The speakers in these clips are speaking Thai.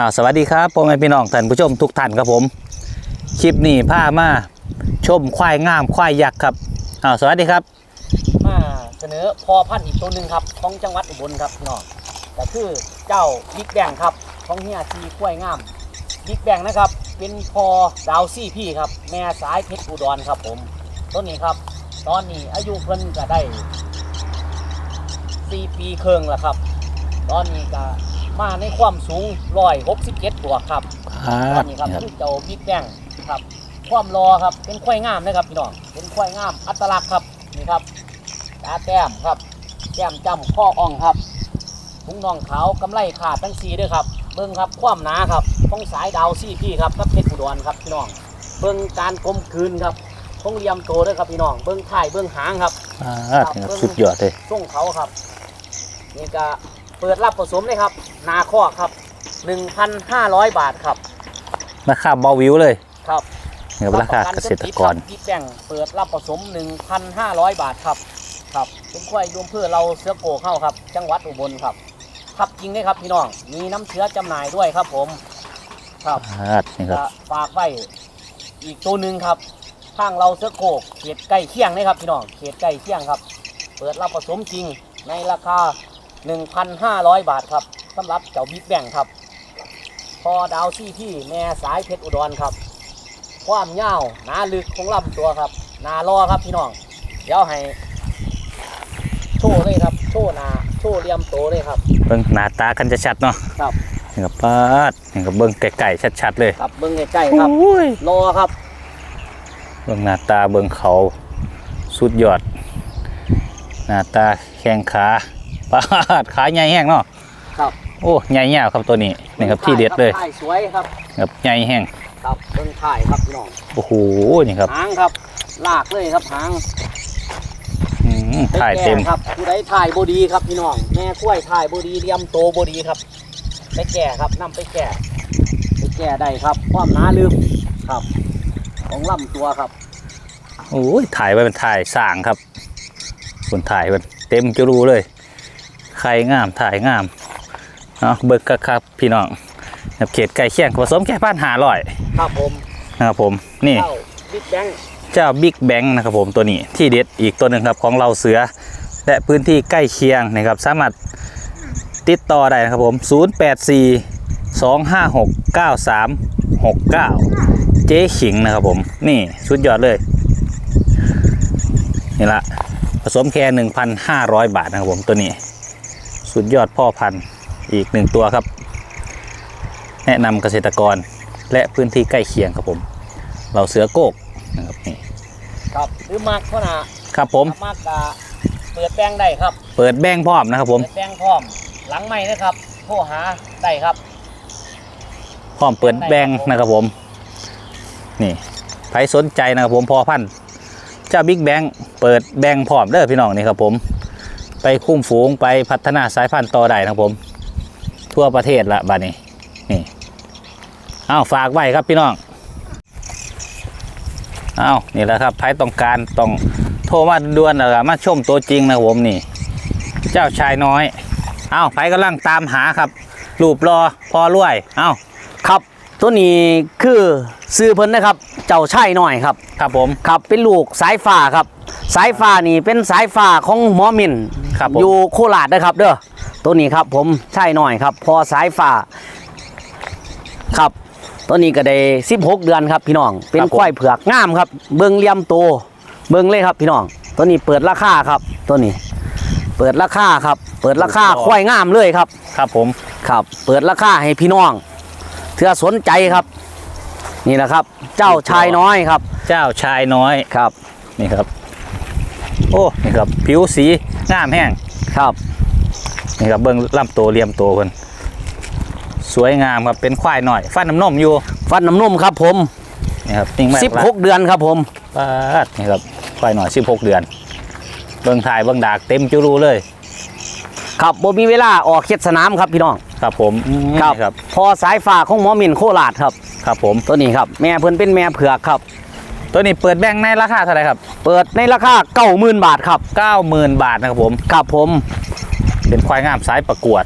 ่าสวัสดีครับพ่อแม่พี่น้องท่านผู้ชมทุกท่านครับผม คลิปนี้พามาชมควายงามควายยักษ์ครับอ่าสวัสดีครับ มาเสนอพอพันธุ์อีกตัวหนึ่งครับของจังหวัดอุบลครับน้องก็คือเจ้าบิ๊กแบงครับของเฮียซีกล้วยงามบิ๊กแบงนะครับ เป็นพอดาวซี่พี่ครับ แม่สายเพชรอุดรครับผมต้นนี้ครับ ตอนนี้อายุเพิ่นก็ได้สี่ปีเครึ่งแล้วครับ ตอนนี้ก็ มาในความสูงร้อยหกสิบเจ็ดบวกครับครับนี่ครับคือเจ้าบิ๊กแบงครับ ความรอครับเป็นควายงามนะครับพี่น้องเป็นควายงามอัตลักษณ์ครับนี่ครับตาแต้มครับแก้มจำข้ออ่องครับพุงน่องขาวกำไลขาดทั้งสีด้วยครับเบิ้งครับความหนาครับของสายดาวซี่พี่ครับกับเพชรอุดรครับพี่น้องเบิ้งการกลมคืนครับของเหลี่ยมโตด้วยครับพี่น้องเบิ้งถ่ายเบิ้งหางครับอ่านี่ครับสุดยอดเลยส่งเขาครับนี่ก็ เปิดรับผสมเลยครับ นาข้อครับ 1,500 บาทครับราคาเบาวิวเลยครับนี่ครับราคาเกษตรกรพี่แป้งเปิดรับผสม 1,500 บาทครับครับเป็นควายรวมเพื่อเราเสือโกเข้าครับ จังหวัดอุบลครับครับจริงได้ครับพี่น้องมีน้ำเชื้อจำหน่ายด้วยครับผม ครับอ่านี่ครับจะฝากไว้อีกตัวหนึ่งครับทางเราเสือโกเขตใกล้เคียงนะครับพี่น้องเขตใกล้เคียงครับ เปิดรับผสมจริงในราคา 1,500 บาทครับสำหรับเจ้าบิ๊กแบงครับ พอดาวซี่ที่แม่สายเพชรอุดรครับ ความยาวหนาลึกของลำตัวครับหนารอครับพี่น้อง เดี๋ยวให้ โชว์เลยครับ โชว์หนาโชว์เหลี่ยมโตเลยครับ เบิ่งหน้าตากันจะชัดเนาะครับ นี่ครับปาดนี่ครับเบิ่งไก่ๆชัดๆเลยครับเบิ้งใกล้ๆครับโอ้ยรอครับ เบิ่งหน้าตาเบิ่งเขาสุดยอด หน้าตาแข้งขา ปาดขาใหญ่แห้งเนาะครับโอ้ใหญ่ยาวครับตัวนี้นี่ครับที่เด็ดเลยถ่ายสวยครับครับใหญ่แห้งครับเบิ้งถ่ายครับพี่น้องโอ้โหนี่ครับหางครับลากเลยครับหางอืมถ่ายเต็มไปแก่ครับผู้ใดถ่ายบดีครับพี่น้องแม่กล้วยถ่ายบดีเลียมโตบดีครับไปแก่ครับนํไปแก่ไปแก่ได้ครับความหนาลึกครับ ของลำตัวครับโอ้ยถ่ายไว้เป็นถ่ายสร้างครับคนถ่ายมันเต็มจะรู้เลย ใครงามถ่ายงามเอาเบิกครับพี่น้องครับเขตไก่เคียงผสมแค่พันหาร้อยครับผมนะครับผมนี่เจ้าบิ๊กแบงเจ้าบิ๊กแบงนะครับผมตัวนี้ที่เด็ดอีกตัวหนึ่งครับของเราเสือ และพื้นที่ใกล้เคียงนะครับสามารถติดต่อได้นะครับผม 084 256 9369 เจ๊ขิงนะครับผม นี่สุดยอดเลย นี่ละผสมแค่ 1,500 บาทนะครับผมตัวนี้ สุดยอดพ่อพันธุ์อีกหนึ่งตัวครับ แนะนำเกษตรกรและพื้นที่ใกล้เคียงครับผม เราเสือโกกนะครับนี่ครับหรือมากเท่าน่ะครับผมมากกะเปิดแบงได้ครับ เปิดแบงพร้อมนะครับผมเปิดแบงพร้อมหลังไม่นะครับโทรหาได้ครับพร้อมเปิดแบงนะครับผม นี่ใครสนใจนะครับผมพอพันธุ์เจ้าบิ๊กแบงเปิดแบงพร้อมเด้อพี่น้องนี่ครับผม ไปคุ้มฝูงไปพัฒนาสายพันธุ์ต่อได้นะครับผม ทั่วประเทศละบัดนี้นี่เอาฝากไว้ครับพี่น้องเอานี่แหละครับใครต้องการต้องโทรมาด่วนนะครับมาชมตัวจริงนะครับผมนี่ เจ้าชายน้อย เอาใครกำลังตามหาครับรูปรอพอรวย เอาครับตัวนี้คือซื้อเพิ่นนะครับ เจ้าชายน้อยครับ ครับผมครับเป็นลูกสายฟ้าครับ สายฟ้านี่เป็นสายฟ้าของหมอมิน ครับผม อยู่โคราชนะครับ เด้อตัวนี้ครับ ผมชายน้อยครับ พอสายฟ้าครับ ตัวนี้ก็ได้16 เดือนครับ พี่น้อง เป็นควายเผือกงามครับ เบิ่งเหลี่ยมโตเบิ่งเลยครับพี่น้อง ตัวนี้เปิดราคาครับ ตัวนี้ เปิดราคาครับ เปิดราคาควายงามเลยครับ ครับผม ครับ เปิดราคาให้พี่น้องเพื่อสนใจครับ นี่แหละครับ เจ้าชายน้อยครับ เจ้าชายน้อยครับ นี่ครับ โอ้นี่ครับผิวสีงามแห้งครับนี่ครับเบิ้งลำตัวเลียมตัวเพิ่นสวยงามครับเป็นควายหน่อย ฟันน้ำนมอยู่ฟันน้ำนุ่มครับผมนี่ครับนิ่งมาก16เดือนครับผมปาดนี่ครับควายหน่อย16เดือน เบิ้งถ่ายเบิ้งดากเต็มจุรูเลยครับบ่มีเวลาออกเข็ดสนามครับพี่น้องครับผมอืมนี่ครับ พอสายฟ้าของหมอมินโคราชครับ ครับผมตัวนี้ครับ แม่เพิ่นเป็นแม่เผือกครับ ตัวนี้เปิดแบงค์ในราคาเท่าไหร่ครับ เปิดในราคา90,000บาทครับ90,000บาทนะครับผมครับผมเป็นควายงามสายประกวด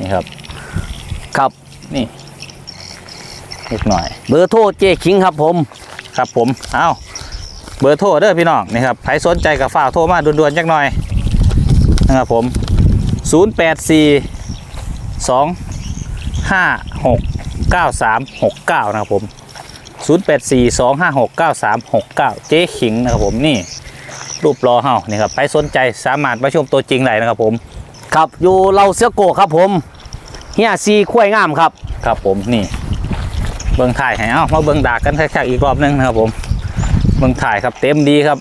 นี่ครับครับนี่นิดหน่อย เบอร์โทรเจคิงครับผม ครับผมเอาเบอร์โทรเด้อพี่น้องนี่ครับใครสนใจกับฝากโทรมาด่วนๆจักหน่อยนะครับผม 084 2 5 6 9 3 6 9 นะครับผม 084 2 5 6 9 3 6 9 เจ๊ขิงนะครับผมนี่ รูปรอเฮานี่ครับใครสนใจสามารถมาชมตัวจริงได้นะครับผมครับอยู่เราเสือโกครับผมเฮียซีคุ้วยงามครับ ครับผมนี่ เบิ้งถ่ายให้เอ้ามาเบิ้งดากกันแค่ๆอีกรอบหนึงนะครับผม เบิ้งถ่ายครับเต็มดีครับ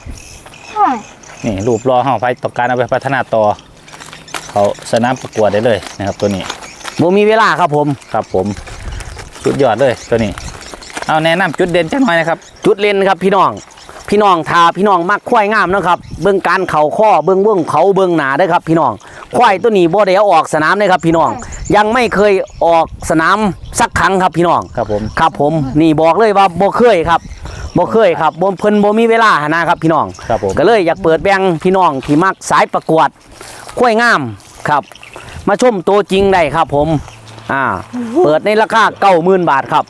นี่รูปรอเฮาไปต่อการเอาไปพัฒนาต่อเขาสนามประกวดได้เลยนะครับตัวนี้บ่มีเวลาครับผมครับผมสุดยอดเลยตัวนี้ เอาแนะนำจุดเด่นจังหน่อยนะครับ จุดเล่นครับพี่น้อง พี่น้องทาพี่น้องมักควายงามเนาะครับ เบื้องการเข่าข้อเบื้องเบื้องเขาเบื้องหนาได้อครับ พี่น้องควายตัวนี้บ่ได้เอาออกสนามเลยครับ พี่น้อง ยังไม่เคยออกสนามสักครั้งครับพี่น้อง ครับผมครับผมนี่บอกเลยว่าบ่เคยครับบ่เคยครับบ่เพิ่นบ่มีเวลาหนนะครับพี่น้องครับผมก็เลยอยากเปิดแบ่งพี่น้องที่มักสายประกวดข้วยงามครับ มาชมตัวจริงได้ครับผมอ่าเปิดในราคาเก้าหมื่นบาทครับ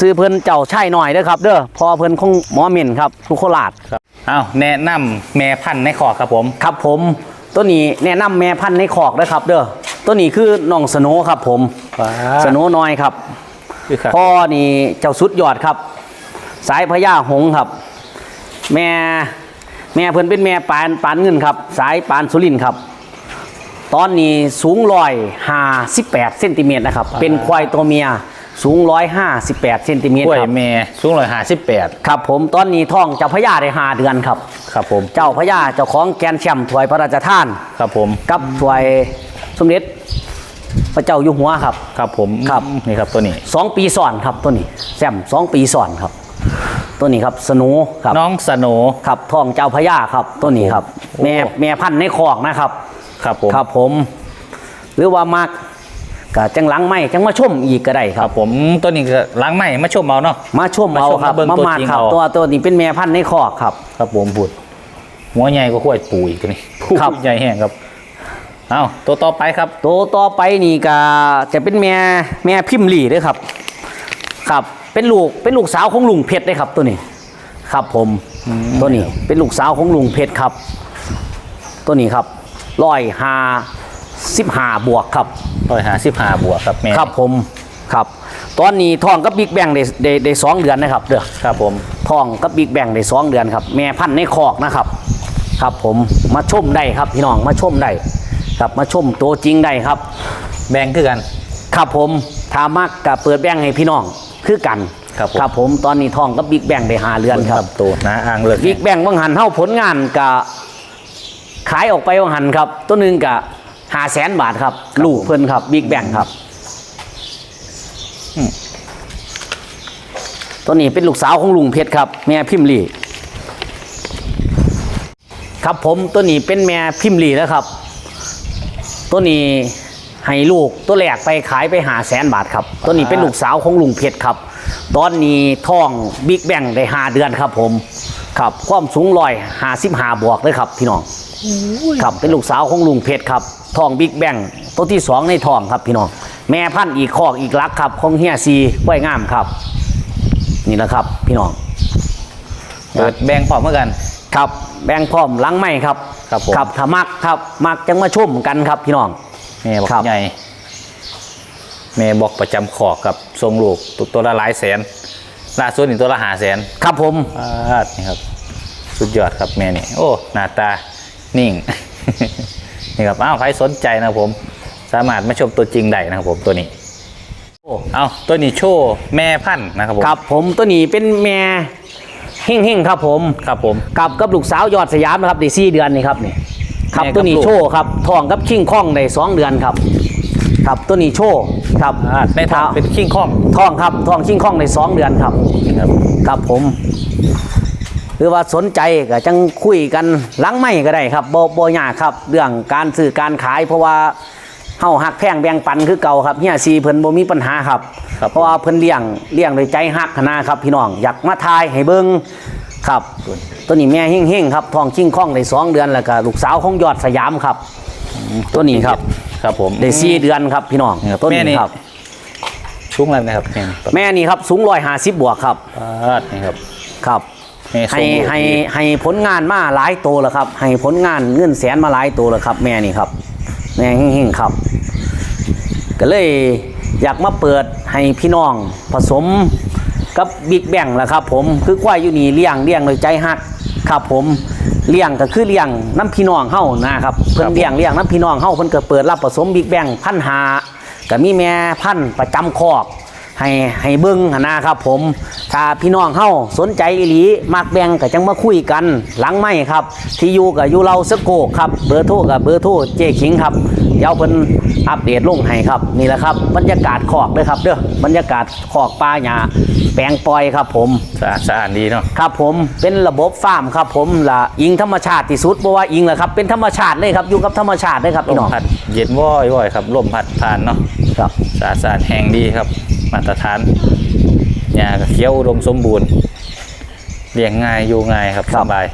ซื้อเพิ่นเจ้าใช่หน่อยเด้อครับเด้อพอเพิ่นคงหมอเม่นครับทุกโคราชเอาแนะนำแม่พันธุ์ในคอกครับผม ครับผมตัวนี้แนะนำแม่พันธุ์ในขอกนะครับ เด้อตัวนี้คือน้องสโนว์ครับผมสโนว์น้อยครับคือครับพ่อนี่เจ้าสุดยอดครับ สายพญาหงส์ครับ แม่แม่เพิ่นเป็นแม่ปานปานเงินครับ สายปานสุรินทร์ครับ ตอนนี้สูงร้อยห้าสิบแปดเซนติเมตรนะครับ เป็นควายตัวเมีย สูงร้อยห้าสิบแปดเซนติเมตรกล้วยครับแม่สูงร้อยห้าสิบแปดครับผมตอนนี้ท้องเจ้าพญาได้ห้าเดือนครับ ครับผม เจ้าพญาเจ้าของแกรนด์แชมป์ถวยพระราชทาน ครับผม กับถวยสมเด็จพระเจ้าอยู่หัวครับ ครับผมครับ นี่ครับตัวนี้ สองปีสอนครับตัวนี้แซมสองปีสอนครับ ตัวนี้ครับสนูครับน้องสโหน ครับทองเจ้าพญาครับตัวนี้ครับ โอ้แม่แม่พันธุ์ในคอกนะครับ ครับผม ครับผม หรือว่ามัก ก็จังหลังไม่จังมาชมอีกก็ได้คครัรับบ ผมตัวนี้ก็ล้างใหม่มาชมเอาเนาะ มาชมเอาครับมาชมมาเบิ่งมาตัวมาจริงครับเอา ตัวตัวนี้เป็นแม่พันธุ์ในคอกครับ ครับผมพูดหัวใหญ่ก็ขั้วปูอีกตัวนี้ครับ ใหญ่แห้งครับเอาตัวต่อไปครับ ตัวต่อไปนี่ก็จะเป็นแม่แม่พิมพ์หลี่ด้วยครับ ครับ เป็นลูกเป็นลูกสาวของลุงเพชรด้วยครับตัวนี้ ครับผมอืมตัวนี้เป็นลูกสาวของลุงเพชรครับ ตัวนี้ครับร้อยหา สิบหาบวกครับร้อยห้าสิบห้าบวกครับแม่ครับผมครับ ตอนนี้ทองกับบิ๊กแบงได้ได้ได้สองเดือนนะครับเด้อครับผมทองกับบิ๊กแบงได้สองเดือนครับ แม่พันธุ์ในคอกนะครับ ครับผมมาชมได้ครับพี่น้องมาชมได้ครับมาชมตัวจริงได้ครับ แบ่งคือกัน ครับผมถามักกับเปิดแบงให้พี่น้องคือกันครับผมครับผมตอนนี้ทองกับบิ๊กแบงได้หาเรือนครับตัวนะอ่างเลยบิ๊กแบงว่างหันเท่าผลงานกับขายออกไปว่างหันครับ ตัวหนึ่งกับ หาแสนบาทครับ ลูกเพิ่นครับบิ๊กแบงครับตัวนี้เป็นลูกสาวของลุงเพชรครับ แม่พิมพ์ลีครับผมตัวนี้เป็นแม่พิมพ์ลีแล้วครับ ตัวนี้ให้ลูกตัวแรกไปขายไปหาแสนบาทครับ ตัวนี้เป็นลูกสาวของลุงเพชรครับ ตอนนี้ท้องบิ๊กแบงได้หาเดือนครับ ผมครับความสูงลอยหาสิบหาบวกเลยครับ พี่น้องครับเป็นลูกสาวของลุงเพชรครับ ท้องบิ๊กแบงตัวที่สองในท้องครับพี่น้อง แม่พันธุ์อีกคอกอีกลักครับของเฮียซีไว้งามครับ นี่แหละครับพี่น้องเปิดแบ่งพร้อมเหมือนกันครับแบงพร้อมหลังไม่ครับครับผมครับถ้ามักครับมักจังมาชมกันครับพี่น้องแม่บอกครับใหญ่แม่บอกประจำขอกครับทรงลูกตัวตัวละหลายแสนล่าสุดนี่ตัวละหาแสนครับผมอ่านี่ครับ สุดยอดครับแม่นี่โอ้หน้าตานิ่ง นี่ครับอ้าวใครสนใจนะครับผม สามารถมาชมตัวจริงได้นะครับผมตัวนี้โอ้เอาตัวนี้โชว์แม่พันธุ์นะครับผมครับผมตัวนี้เป็นแม่เฮ่งๆครับผมครับผมกับกับลูกสาวยอดสยามนะครับได้สี่เดือนนี่ครับนี่ครับแม่กับตัวนี้ลูกโชว์ครับทองกับคิงข้องได้สองเดือนครับครับตัวนี้โชว์ครับอ่าในทางเป็นคิงคองทองครับทองคิงข้องได้สองเดือนครับนี่ครับครับผม หรือว่าสนใจก็จังคุยกันหลังไม่ก็ได้ครับโบโบยากครับ เรื่องการซื้อการขาย เพราะว่าเฮาหักแพงแบ่งปันคือเก่าครับเฮียซีเพิ่นบ่มีปัญหาครับครับเพราะว่าเพิ่นเลี้ยงเลี้ยงโดยใจฮักนะครับพี่น้องอยากมาทายให้เบิ่งครับตัวนี้แม่เฮงๆครับทองชิงข้องได้สองเดือนแล้วก็ลูกสาวของยอดสยามครับ ตัวนี้ครับครับผมได้สี่เดือนครับพี่น้องครับต้นแม่นี่นี้ครับช่วงอะไรนะครับแม่นแม่นี่ครับสูงร้อยห้าสิบบวกครับปาดนี่ครับครับแม่ส่ ให้งลูกให้ดีให้ผลงานมาหลายตัวแล้วครับ ให้ผลงานเงินแสนมาหลายตัวแล้วครับ แม่นี่ครับแม่เฮงๆครับ ก็เลยอยากมาเปิดให้พี่น้องผสมกับบิ๊กแบงแหละครับ ผมคือควายอยู่นี่เลี้ยงเลี้ยงโดยใจฮักครับ ผมเลี้ยงก็คือเลี้ยงน้ำพี่น้องเฮานะครับเพิ่นเลี้ยงเลี้ยงน้ำพี่น้องเฮาเพิ่นก็เปิดรับผสมบิ๊กแบงพันหาก็มีแม่พันธุ์ประจำคอก ให้ให้เบิ้งหั้นนะครับ ผมถ้าพี่น้องเฮาสนใจอีหลีมักแบ่งก็จังมาคุยกันหลังไม่ครับ ที่อยู่กับอยู่เราสกโกกครับเบอร์โทรกับเบอร์โทรเจ๊ขิงครับเดี๋ยวเพิ่นอัปเดตลงให้ครับนี่แหละครับ บรรยากาศขอกเด้อครับเด้อบรรยากาศขอกปลาหญ้าแปลงปล่อยครับผมสะอาดสะอาดดีเนาะครับผมเป็นระบบฟาร์มครับ ผมละอิงธรรมชาติที่สุดเพราะว่าอิงแหละครับเป็นธรรมชาติเลยครับอยู่กับธรรมชาติเลยครับลพี่มน้องพัดเย็นว่อยว่อยครับลมพัดผ่านเนาะครับสะอาดสะอาดแห้งดีครับ มาตรฐานหญ้าก็เขียวอุดมสมบูรณ์เลี้ยงง่ายอยู่ง่ายครับสบาย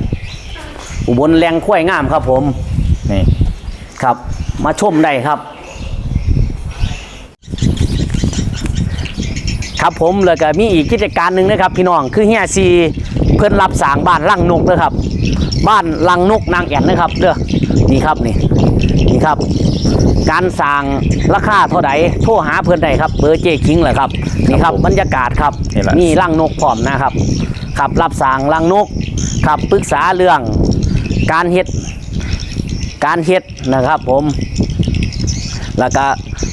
อุบลแรงข้วยงามครับผมนี่ครับมาชมได้ครับ ครับผมแล้วก็มีอีกกิจการหนึ่งนะครับ พี่น้องคือเฮียซีเพิ่นรับสร้างบ้านลังนกนะครับ บ้านลังนกนางแอ่นนะครับเด้อนี่ครับนี่นี่ ครับ การสร้างราคาเท่าใดโทรหาเพิ่นได้ครับ เบอร์เจคิงแหละครับนี่ครับบรรยากาศครับนี่แหละนี่ลังนกพร้อมนะครับครับรับสร้างลังนกครับปรึกษาเรื่องการเฮ็ดการเฮ็ดนะครับ ผม แล้วก็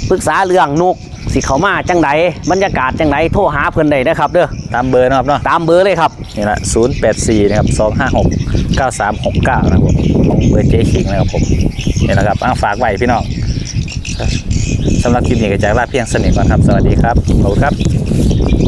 ปรึกษาเรื่องนกสิเขามาจังไดบรรยากาศจังไดโทรหาเพิ่นได้นะครับเด้อตามเบอร์นะครับเนาะตามเบอร์เลยครับ นี่แหละ084นะครับ256 9369นะครับผมของเบอร์เจ๊ขิงนะครับผม นี่แหละครับอ้างฝากไว้พี่น้องสำหรับคลิปนี้ก็จะลาเพียงสนิทก่อนครับ สวัสดีครับขอบคุณครับ